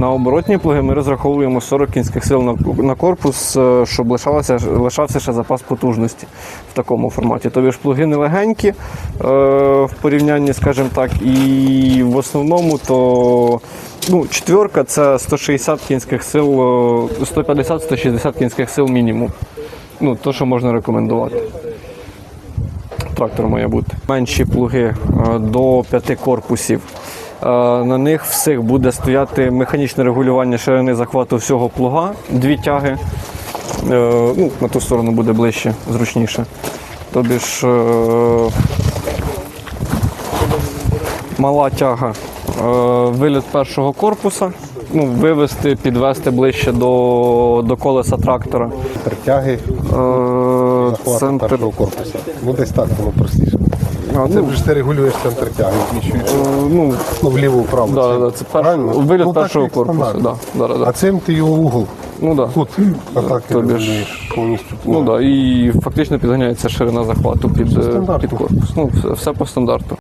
На оборотні плуги ми розраховуємо 40 кінських сил на, корпус, е, щоб лишалося, лишався ще запас потужності в такому форматі. Тобі ж плуги не легенькі е, в порівнянні, скажімо так, і в основному то ну, четверка це 160 кінських сил, е, 150-160 кінських сил мінімум. Ну, то, що можна рекомендувати. Трактор має бути. Менші плуги е, до 5 корпусів. Е, На них всіх буде стояти механічне регулювання ширини захвату всього плуга, дві тяги. Е, Ну, на ту сторону буде ближче, зручніше. Тобі ж е, мала тяга, виліт першого корпуса, ну, вивести, підвести ближче до, до колеса трактора. Захвату Центр першого корпусу. Ну десь так воно простіше. А, Це ну, вже ж ти регулюєш центр тяги, зміщуєш е, ну, ну, вліво вправо. да, да, це перш, Правильно? виліт Ну, так, першого як корпусу. стандартно. Да, да, да, А цим ти його угол. Ну, да. Тут, а так ти Тобі ж- регулюєш повністю. Ну да, і фактично підганяється ширина захвату під, е, стандартно. під корпус. Ну, все, все по стандарту.